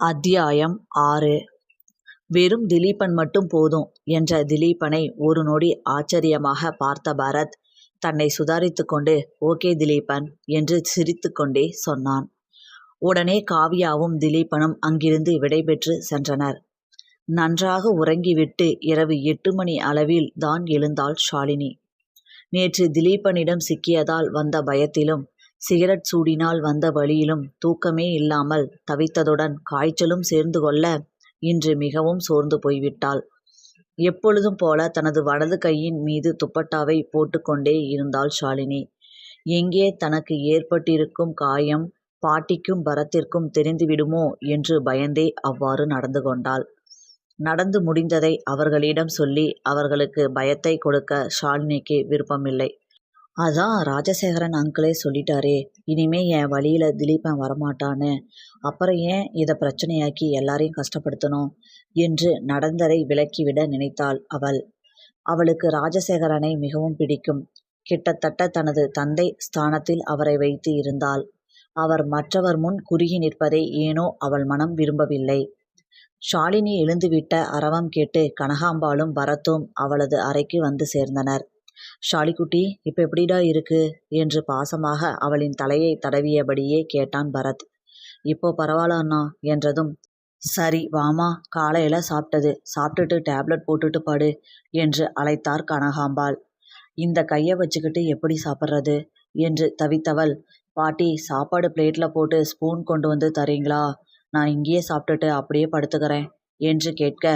அத்தியாயம் ஆறு. வெறும் திலீபன் மட்டும் போதும் என்ற திலீபனை ஒரு நொடி ஆச்சரியமாக பார்த்த பரத் தன்னை சுதாரித்து கொண்டு ஓகே திலீபன் என்று சிரித்துக்கொண்டே சொன்னான். உடனே காவியாவும் திலீபனும் அங்கிருந்து விடைபெற்று சென்றனர். நன்றாக உறங்கிவிட்டு இரவு எட்டு மணி அளவில் தான் எழுந்தாள் ஷாலினி. நேற்று திலீபனிடம் சிக்கியதால் வந்த பயத்திலும் சிகரெட் சூடினால் வந்த வழியிலும் தூக்கமே இல்லாமல் தவித்ததுடன் காய்ச்சலும் சேர்ந்து கொள்ள இன்று மிகவும் சோர்ந்து போய்விட்டாள். எப்பொழுதும் போல தனது வலது கையின் மீது துப்பட்டாவை போட்டுக்கொண்டே இருந்தாள் ஷாலினி. எங்கே தனக்கு ஏற்பட்டிருக்கும் காயம் பாட்டிக்கும் பரத்திற்கும் தெரிந்துவிடுமோ என்று பயந்தே அவ்வாறு நடந்து கொண்டாள். நடந்து முடிந்ததை அவர்களிடம் சொல்லி அவர்களுக்கு பயத்தை கொடுக்க ஷாலினிக்கு விருப்பமில்லை. அதான் ராஜசேகரன் அங்கிளே சொல்லிட்டாரே இனிமே என் வழியில் திலீபன் வரமாட்டான்னு. அப்புறம் ஏன் இதை பிரச்சனையாக்கி எல்லாரையும் கஷ்டப்படுத்தணும்? என்று நடந்ததை விலக்கிவிட நினைத்தாள் அவள். அவளுக்கு ராஜசேகரனை மிகவும் பிடிக்கும். கிட்டத்தட்ட தனது தந்தை ஸ்தானத்தில் அவரை வைத்து இருந்தாள். அவர் மற்றவர் முன் குறுகி நிற்பதை ஏனோ அவள் மனம் விரும்பவில்லை. ஷாலினி எழுந்துவிட்ட அரவம் கேட்டு கனகாம்பாலும் பரத்தும் அவளது அறைக்கு வந்து சேர்ந்தனர். ஷாலிக்குட்டி இப்போ எப்படிடா இருக்கு? என்று பாசமாக அவளின் தலையை தடவியபடியே கேட்டான் பரத். இப்போ பரவாயில்ல அண்ணா என்றதும் சரி வாமா காலையில் சாப்பிட்டது. சாப்பிட்டுட்டு டேப்லெட் போட்டுட்டு படு என்று அழைத்தார் கனகாம்பாள். இந்த கையை வச்சுக்கிட்டு எப்படி சாப்பிட்றது? என்று தவித்தவள் பாட்டி சாப்பாடு பிளேட்டில் போட்டு ஸ்பூன் கொண்டு வந்து தரீங்களா? நான் இங்கேயே சாப்பிட்டுட்டு அப்படியே படுத்துக்கிறேன் என்று கேட்க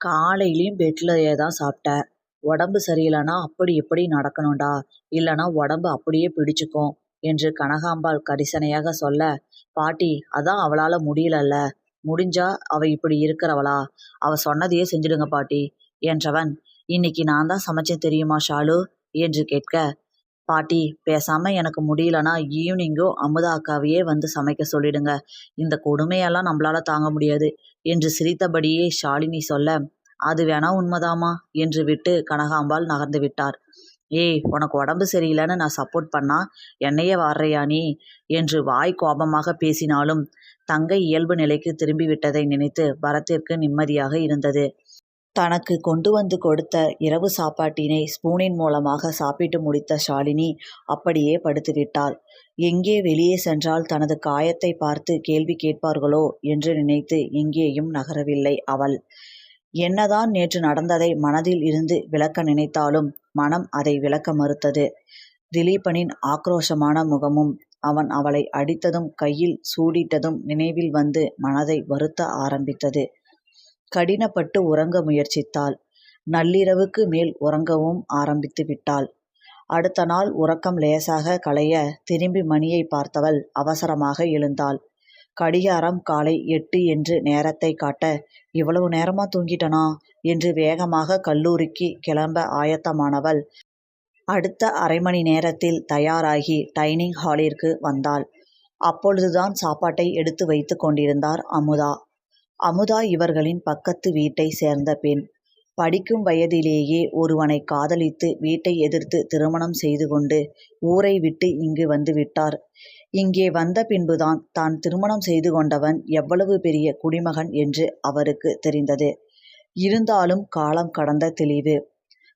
காலையிலையும் பெட்லையே தான் சாப்பிட்டேன் உடம்பு சரியில்லைனா அப்படி இப்படி நடக்கணும்டா. இல்லைனா உடம்பு அப்படியே பிடிச்சுக்கும் என்று கனகாம்பாள் கரிசனையாக சொல்ல பாட்டி அதான் அவளால் முடியலல்ல. முடிஞ்சா அவ இப்படி இருக்கிறவளா? அவ சொன்னதையே செஞ்சிடுங்க பாட்டி என்றவன் இன்னைக்கு நான் தான் சமைச்சேன் தெரியுமா ஷாலு என்று கேட்க பாட்டி பேசாம எனக்கு முடியலனா ஈவினிங்கோ அமுதா அக்காவையே வந்து சமைக்க சொல்லிடுங்க. இந்த கொடுமையெல்லாம் நம்மளால தாங்க முடியாது என்று சிரித்தபடியே ஷாலினி சொல்ல அது வேணா உண்மைதாமா என்று விட்டு கனகாம்பாள் நகர்ந்து விட்டார். ஏய் உனக்கு உடம்பு சரியில்லைன்னு நான் சப்போர்ட் பண்ணா என்னையே வாடுறையா நீ? என்று வாய் கோபமாக பேசினாலும் தங்கை இயல்பு நிலைக்கு திரும்பி விட்டதை நினைத்து பரத்திற்கு நிம்மதியாக இருந்தது. தனக்கு கொண்டு வந்து கொடுத்த இரவு சாப்பாட்டினை ஸ்பூனின் மூலமாக சாப்பிட்டு முடித்த ஷாலினி அப்படியே படுத்துவிட்டாள் எங்கே வெளியே சென்றால் தனது காயத்தை பார்த்து கேள்வி கேட்பார்களோ என்று நினைத்து எங்கேயும் நகரவில்லை அவள். என்னதான் நேற்று நடந்ததை மனதில் இருந்து விளக்க நினைத்தாலும் மனம் அதை விளக்க மறுத்தது. திலீபனின் ஆக்ரோஷமான முகமும் அவன் அவளை அடித்ததும் கையில் சூடிட்டதும் நினைவில் வந்து மனதை வருத்த ஆரம்பித்தது. கடினப்பட்டு உறங்க முயற்சித்தாள். நள்ளிரவுக்கு மேல் உறங்கவும் ஆரம்பித்து விட்டாள். அடுத்த நாள் உறக்கம் லேசாக களைய திரும்பி மணியை பார்த்தவள் அவசரமாக எழுந்தாள். கடிகாரம் காலை எட்டு என்று நேரத்தை காட்ட இவ்வளவு நேரமா தூங்கிட்டனா என்று வேகமாக கல்லூரிக்கு கிளம்ப ஆயத்தமானவள். அடுத்த அரை மணி நேரத்தில் தயாராகி டைனிங் ஹாலிற்கு வந்தாள். அப்பொழுதுதான் சாப்பாட்டை எடுத்து வைத்து கொண்டிருந்தார் அமுதா. அமுதா இவர்களின் பக்கத்து வீட்டை சேர்ந்த பெண். படிக்கும் வயதிலேயே ஒருவனை காதலித்து வீட்டை எதிர்த்து திருமணம் செய்து கொண்டு ஊரை விட்டு இங்கு வந்து விட்டார். இங்கே வந்த பின்புதான் தான் திருமணம் செய்து கொண்டவன் எவ்வளவு பெரிய குடிமகன் என்று அவருக்கு தெரிந்தது. இருந்தாலும் காலம் கடந்த தெளிவு.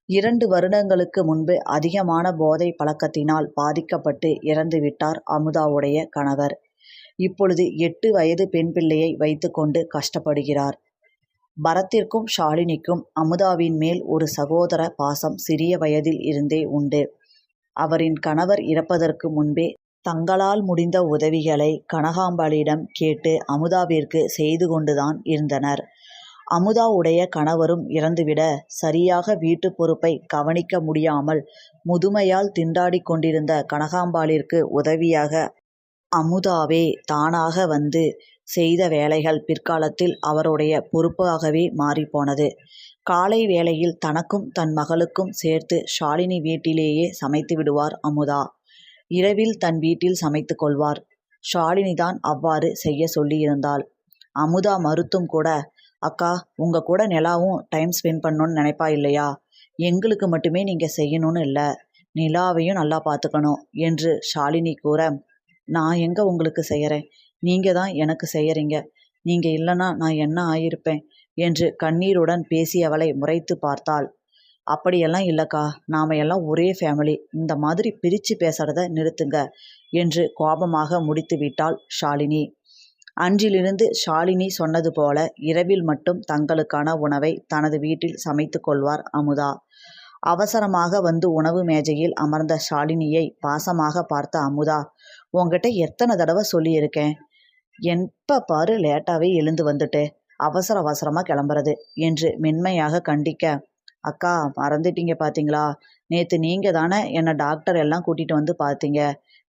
இரண்டு வருடங்களுக்கு முன்பு அதிகமான போதை பழக்கத்தினால் பாதிக்கப்பட்டு இறந்துவிட்டார் அமுதாவுடைய கணவர். இப்பொழுது எட்டு வயது பெண் பிள்ளையை வைத்துக்கொண்டு கஷ்டப்படுகிறார். பரத்திற்கும் ஷாலினிக்கும் அமுதாவின் மேல் ஒரு சகோதர பாசம் சிறிய வயதில் இருந்தே உண்டு. அவரின் கணவர் இறப்பதற்கு முன்பே தங்களால் முடிந்த உதவிகளை கனகாம்பாளிடம் கேட்டு அமுதாவிற்கு செய்து கொண்டுதான் இருந்தனர். அமுதாவுடைய கணவரும் இறந்துவிட சரியாக வீட்டு பொறுப்பை கவனிக்க முடியாமல் முதுமையால் திண்டாடி கொண்டிருந்த கனகாம்பாளிற்கு உதவியாக அமுதாவே தானாக வந்து செய்த வேலைகள் பிற்காலத்தில் அவருடைய பொறுப்பாகவே மாறிப்போனது. காலை வேளையில் தனக்கும் தன் மகளுக்கும் சேர்த்து ஷாலினி வீட்டிலேயே சமைத்து விடுவார் அமுதா. இரவில் தன் வீட்டில் சமைத்து கொள்வார். ஷாலினிதான் அவ்வாறு செய்ய சொல்லியிருந்தாள். அமுதா மறுத்தும் கூட அக்கா உங்க கூட நிலாவும் டைம் ஸ்பெண்ட் பண்ணணும்னு நினைப்பா இல்லையா? எங்களுக்கு மட்டுமே நீங்க செய்யணும்னு இல்லை. நிலாவையும் நல்லா பார்த்துக்கணும் என்று ஷாலினி கூற நான் எங்க உங்களுக்கு செய்யறேன்? நீங்க தான் எனக்கு செய்யறீங்க. நீங்க இல்லைன்னா நான் என்ன ஆயிருப்பேன்? என்று கண்ணீருடன் பேசியவளை முறைத்து பார்த்தாள். அப்படியெல்லாம் இல்லைக்கா. நாம எல்லாம் ஒரே ஃபேமிலி இந்த மாதிரி பிரித்து பேசுறத நிறுத்துங்க என்று கோபமாக முடித்து விட்டாள் ஷாலினி. அன்றிலிருந்து ஷாலினி சொன்னது போல இரவில் மட்டும் தங்களுக்கான உணவை தனது வீட்டில் சமைத்து கொள்வார் அமுதா. அவசரமாக வந்து உணவு மேஜையில் அமர்ந்த ஷாலினியை பாசமாக பார்த்த அமுதா உங்ககிட்ட எத்தனை தடவை சொல்லியிருக்கேன்? எப்போ பாரு லேட்டாகவே எழுந்து வந்துட்டு அவசர அவசரமாக கிளம்புறது என்று மென்மையாக கண்டிக்க அக்கா மறந்துட்டீங்க பார்த்தீங்களா நேற்று நீங்கள் தானே என்னை டாக்டர் எல்லாம் கூட்டிகிட்டு வந்து பார்த்தீங்க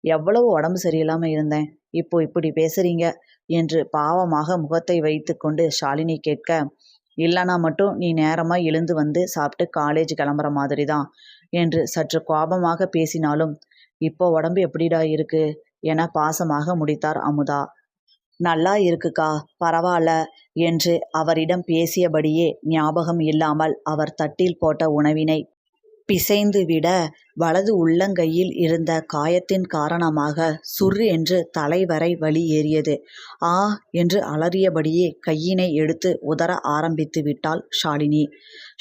எவ்வளவு உடம்பு சரியில்லாமல் இருந்தேன். இப்போ இப்படி பேசுறீங்க? என்று பாவமாக முகத்தை வைத்து கொண்டு ஷாலினி கேட்க இல்லைனா மட்டும் நீ நேரமாக எழுந்து வந்து சாப்பிட்டு காலேஜ் கிளம்புற மாதிரி தான் என்று சற்று கோபமாக பேசினாலும் இப்போ உடம்பு எப்படிடா இருக்கு என பாசமாக முடித்தார் அமுதா. நல்லா இருக்குக்கா பரவாயில்ல என்று அவரிடம் பேசியபடியே ஞாபகம் இல்லாமல் அவர் தட்டில் போட்ட உணவினை பிசைந்து விட வலது உள்ளங்கையில் இருந்த காயத்தின் காரணமாக சுர் என்று தலைவரை வலி ஏறியது. ஆ என்று அலறியபடியே கையினை எடுத்து உதற ஆரம்பித்து விட்டாள் ஷாலினி.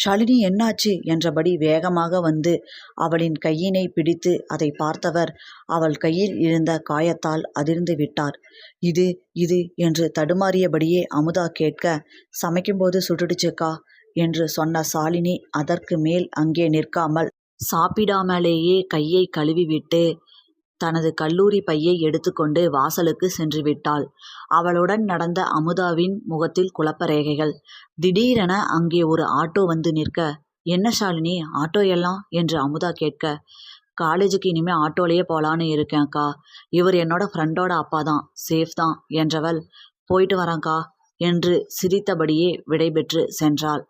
ஷாலினி என்னாச்சு? என்றபடி வேகமாக வந்து அவளின் கையினை பிடித்து அதை பார்த்தவர் அவள் கையில் இருந்த காயத்தால் அதிர்ந்து விட்டார். இது இது என்று தடுமாறியபடியே அமுதா கேட்க சமைக்கும்போது சுட்டுடுச்சுக்கா? என்று சொன்ன சாலினி அதற்கு மேல் அங்கே நிற்காமல் சாப்பிடாமலேயே கையை கழுவிவிட்டு தனது கல்லூரி பையை எடுத்துக்கொண்டு வாசலுக்கு சென்று விட்டாள் அவளுடன் நடந்த அமுதாவின் முகத்தில் குழப்ப ரேகைகள் திடீரென அங்கே ஒரு ஆட்டோ வந்து நிற்க என்ன ஷாலினி ஆட்டோ எல்லாம்? என்று அமுதா கேட்க காலேஜுக்கு இனிமேல் ஆட்டோலேயே போகலான்னு இருக்கேன்க்கா இவர் என்னோட ஃப்ரெண்டோட அப்பா தான் சேஃப் தான் என்றவள் போயிட்டு வரேன்க்கா என்று சிரித்தபடியே விடைபெற்று சென்றாள்.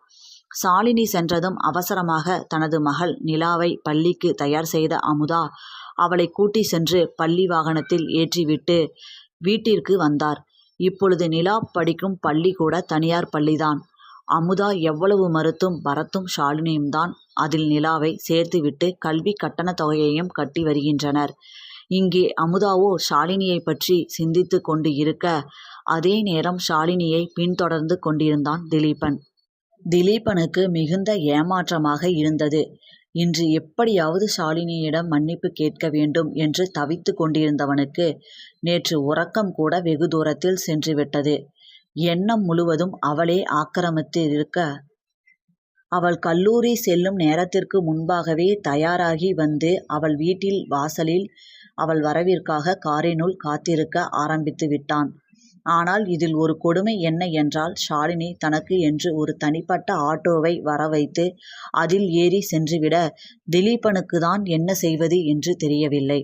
சாலினி சென்றதும் அவசரமாக தனது மகள் நிலாவை பள்ளிக்கு தயார் செய்த அமுதா அவளை கூட்டி சென்று பள்ளி வாகனத்தில் ஏற்றிவிட்டு வீட்டிற்கு வந்தார். இப்பொழுது நிலா படிக்கும் பள்ளி கூட தனியார் பள்ளிதான். அமுதா எவ்வளவு மறுத்தும் பரத்தும் ஷாலினியும் தான் அதில் நிலாவை சேர்த்துவிட்டு கல்வி கட்டண தொகையையும் கட்டி வருகின்றனர். இங்கே அமுதாவோ ஷாலினியை பற்றி சிந்தித்து கொண்டு இருக்க அதே நேரம் ஷாலினியை பின்தொடர்ந்து கொண்டிருந்தான் திலீபன். திலீபனுக்கு மிகுந்த ஏமாற்றமாக இருந்தது. இன்று எப்படியாவது ஷாலினியிடம் மன்னிப்பு கேட்க வேண்டும் என்று தவித்து கொண்டிருந்தவனுக்கு நேற்று உறக்கம் கூட வெகு தூரத்தில் சென்றுவிட்டது. எண்ணம் முழுவதும் அவளே ஆக்கிரமித்திருக்க அவள் கல்லூரி செல்லும் நேரத்திற்கு முன்பாகவே தயாராகி வந்து அவள் வீட்டில் வாசலில் அவள் வரவிற்காக காரினுள் காத்திருக்க ஆரம்பித்து விட்டான் ஆனால் இதில் ஒரு கொடுமை என்ன என்றால் ஷாலினி தனக்கு என்று ஒரு தனிப்பட்ட ஆட்டோவை வரவைத்து அதில் ஏறி சென்றுவிட திலீபனுக்கு தான் என்ன செய்வது என்று தெரியவில்லை.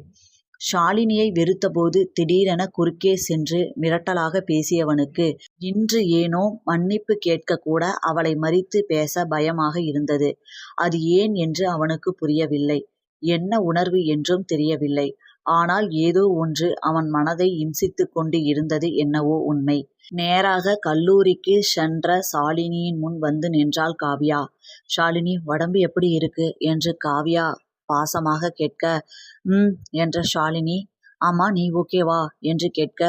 ஷாலினியை வெறுத்தபோது திடீரென குறுக்கே சென்று மிரட்டலாக பேசியவனுக்கு இன்று ஏனோ மன்னிப்பு கேட்க கூட அவளை மறித்து பேச பயமாக இருந்தது. அது ஏன் என்று அவனுக்கு புரியவில்லை. என்ன உணர்வு என்றும் தெரியவில்லை. ஆனால் ஏதோ ஒன்று அவன் மனதை இம்சித்து கொண்டு இருந்தது என்னவோ உண்மை. நேராக கல்லூரிக்கு சென்ற ஷாலினியின் முன் வந்து நின்றாள் காவ்யா. ஷாலினி உடம்பு எப்படி இருக்கு? என்று காவ்யா பாசமாக கேட்க ம் என்ற ஷாலினி ஆமா நீ ஓகேவா என்று கேட்க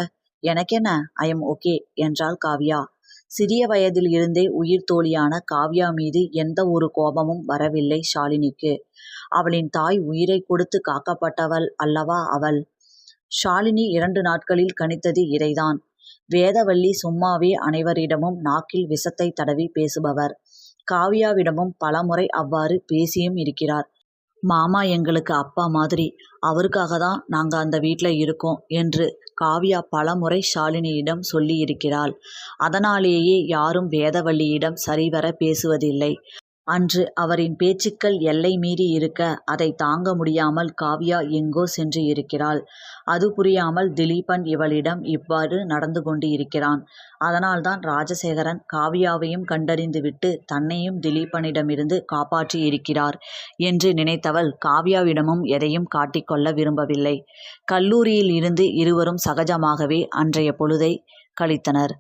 எனக்கென்ன? ஐ எம் ஓகே என்றாள் காவ்யா. சிறிய வயதில் இருந்தே உயிர் தோழியான காவ்யா மீது எந்த ஒரு கோபமும் வரவில்லை ஷாலினிக்கு. அவளின் தாய் உயிரை கொடுத்து காக்கப்பட்டவள் அல்லவா அவள்? ஷாலினி இரண்டு நாட்களில் கணித்தது இறைதான். வேதவள்ளி சும்மாவே அனைவரிடமும் நாக்கில் விஷத்தை தடவி பேசுபவர். காவியாவிடமும் பலமுறை அவ்வாறு பேசியும் இருக்கிறார். மாமா எங்களுக்கு அப்பா மாதிரி அவருக்காக தான் நாங்கள் அந்த வீட்டில் இருக்கோம் என்று காவ்யா பலமுறை ஷாலினியிடம் சொல்லியிருக்கிறாள். அதனாலேயே யாரும் வேதவள்ளியிடம் சரிவர பேசுவதில்லை. அன்று அவரின் பேச்சுக்கள் எல்லை மீறி இருக்க அதை தாங்க முடியாமல் காவ்யா எங்கோ சென்று இருக்கிறாள். அது புரியாமல் திலீபன் இவளிடம் இவ்வாறு நடந்து கொண்டு இருக்கிறான். அதனால்தான் ராஜசேகரன் காவ்யாவையும் கண்டறிந்துவிட்டு தன்னையும் திலீபனிடமிருந்து காப்பாற்றி இருக்கிறார் என்று நினைத்தவள் காவ்யாவிடமும் எதையும் காட்டிக்கொள்ள விரும்பவில்லை. கல்லூரியில் இருந்து இருவரும் சகஜமாகவே அன்றைய பொழுதை கழித்தனர்.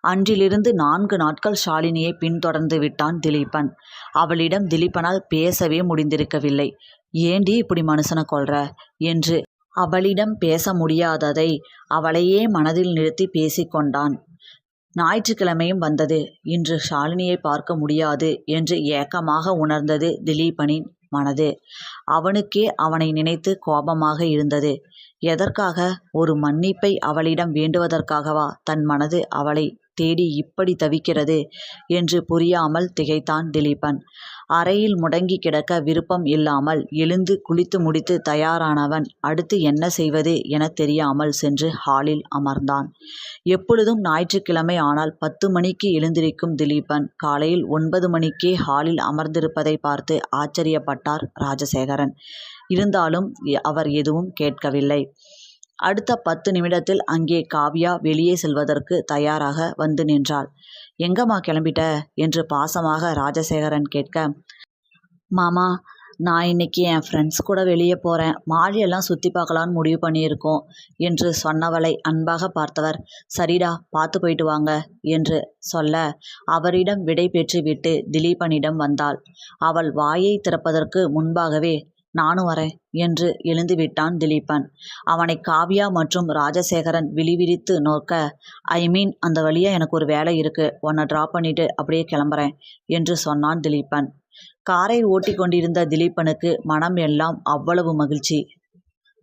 அன்றிலிருந்து நான்கு நாட்கள் ஷாலினியை பின்தொடர்ந்து விட்டான் திலீபன் அவளிடம் திலீபனால் பேசவே முடிந்திருக்கவில்லை ஏண்டி இப்படி மனுஷனை கொள்ற என்று அவளிடம் பேச முடியாததை அவளையே மனதில் நிறுத்தி பேசிக்கொண்டான் ஞாயிற்றுக்கிழமையும் வந்தது. இன்று ஷாலினியை பார்க்க முடியாது என்று ஏக்கமாக உணர்ந்தது திலீபனின் மனது. அவனுக்கே அவனை நினைத்து கோபமாக இருந்தது. எதற்காக? ஒரு மன்னிப்பை அவளிடம் வேண்டுவதற்காகவா தன் மனது அவளை தேடி இப்படி தவிக்கிறது என்று புரியாமல் திகைத்தான் திலீபன். அறையில் முடங்கிக் கிடக்க விருப்பம் இல்லாமல் எழுந்து குளித்து முடித்து தயாரானவன் அடுத்து என்ன செய்வது எனத் தெரியாமல் சென்று ஹாலில் அமர்ந்தான். எப்பொழுதும் ஞாயிற்றுக்கிழமை ஆனால் பத்து மணிக்கு எழுந்திருக்கும் திலீபன் காலையில் ஒன்பது மணிக்கே ஹாலில் அமர்ந்திருப்பதைப் பார்த்து ஆச்சரியப்பட்டார் ராஜசேகரன். இருந்தாலும் அவர் எதுவும் கேட்கவில்லை. அடுத்த பத்து நிமிடத்தில் அங்கே காவ்யா வெளியே செல்வதற்கு தயாராக வந்து நின்றாள். எங்கம்மா கிளம்பிட்ட? என்று பாசமாக ராஜசேகரன் கேட்க மாமா நான் இன்னைக்கு என் ஃப்ரெண்ட்ஸ் கூட வெளியே போகிறேன் மாலையெல்லாம் சுற்றி பார்க்கலான்னு முடிவு பண்ணியிருக்கோம் என்று சொன்னவளை அன்பாக பார்த்தவர் சரிடா பார்த்து போயிட்டு வாங்க என்று சொல்ல அவரிடம் விடை பெற்று விட்டு திலீபனிடம் வந்தாள். அவள் வாயை திறப்பதற்கு முன்பாகவே நானும் வரேன் என்று எழுந்துவிட்டான் திலீபன். அவனை காவ்யா மற்றும் ராஜசேகரன் விழிவிரித்து நோக்க ஐ மீன் அந்த வழியாக எனக்கு ஒரு வேலை இருக்கு. உன்னை ட்ராப் பண்ணிட்டு அப்படியே கிளம்புறேன் என்று சொன்னான் திலீபன். காரை ஓட்டிக் கொண்டிருந்த திலீபனுக்கு மனம் எல்லாம் அவ்வளவு மகிழ்ச்சி.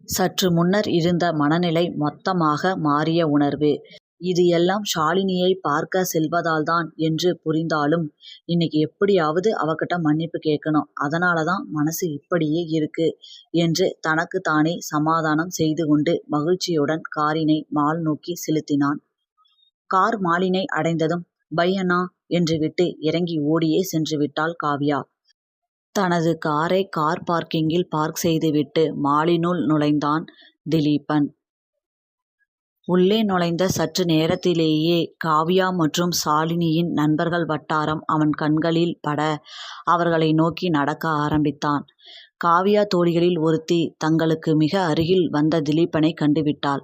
சற்று முன்னர் இருந்த மனநிலை மொத்தமாக மாறிய உணர்வு. இது எல்லாம் ஷாலினியை பார்க்க செல்வதால் செல்வதால்தான் என்று புரிந்தாலும் இன்னைக்கு எப்படியாவது அவகிட்ட மன்னிப்பு கேட்கணும். அதனால தான் மனசு இப்படியே இருக்கு என்று தனக்கு தானே சமாதானம் செய்து கொண்டு மகிழ்ச்சியுடன் காரினை மால் நோக்கி செலுத்தினான். கார் மாலினை அடைந்ததும் பையனா என்று விட்டு இறங்கி ஓடியே சென்று விட்டாள் காவ்யா. தனது காரை கார் பார்க்கிங்கில் பார்க் செய்துவிட்டு மாலினுள் நுழைந்தான் திலீபன். உள்ளே நுழைந்த சற்று நேரத்திலேயே காவ்யா மற்றும் ஷாலினியின் நண்பர்கள் வட்டாரம் அவன் கண்களில் பட அவர்களை நோக்கி நடக்க ஆரம்பித்தான். காவ்யா தோழிகளில் ஒருத்தி தங்களுக்கு மிக அருகில் வந்த திலீபனை கண்டுவிட்டாள்.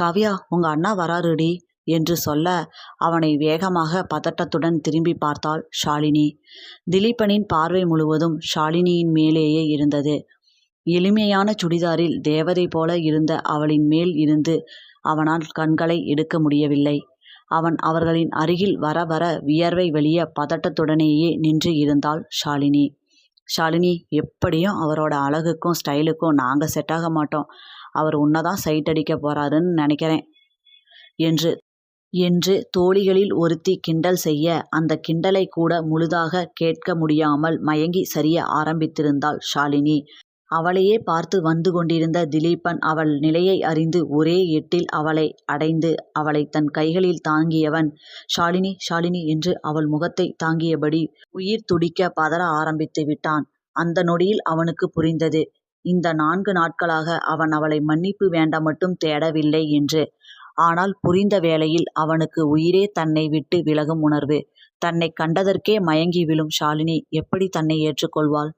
காவ்யா உங்க அண்ணா வராருடி என்று சொல்ல அவனை வேகமாக பதட்டத்துடன் திரும்பி பார்த்தாள் ஷாலினி. திலீபனின் பார்வை முழுவதும் ஷாலினியின் மேலேயே இருந்தது. எளிமையான சுடிதாரில் தேவதை போல இருந்த அவளின் மேல் இருந்து அவனால் கண்களை எடுக்க முடியவில்லை. அவன் அவர்களின் அருகில் வர வர வியர்வை வெளிய பதட்டத்துடனேயே நின்று இருந்தாள் ஷாலினி. ஷாலினி எப்படியும் அவரோட அழகுக்கும் ஸ்டைலுக்கும் நாங்கள் செட்டாக மாட்டோம். அவர் உன்னதான் சைட் அடிக்கப் போறாருன்னு நினைக்கிறேன் என்று என்று தோழிகளில் ஒருத்தி கிண்டல் செய்ய அந்த கிண்டலை கூட முழுதாக கேட்க முடியாமல் மயங்கி சரிய ஆரம்பித்திருந்தாள் ஷாலினி. அவளையே பார்த்து வந்து கொண்டிருந்த திலீபன் அவள் நிலையை அறிந்து ஒரே எட்டில் அவளை அடைந்து அவளை தன் கைகளில் தாங்கியவன் ஷாலினி ஷாலினி என்று அவள் முகத்தை தாங்கியபடி உயிர் துடிக்க பதற ஆரம்பித்து விட்டான். அந்த நொடியில் அவனுக்கு புரிந்தது இந்த நான்கு நாட்களாக அவன் அவளை மன்னிப்பு வேண்ட மட்டும் தேடவில்லை என்று. ஆனால் புரிந்த வேளையில் அவனுக்கு உயிரே தன்னை விட்டு விலகும் உணர்வு. தன்னை கண்டதற்கே மயங்கி விழும் ஷாலினி எப்படி தன்னை ஏற்றுக்கொள்வாள்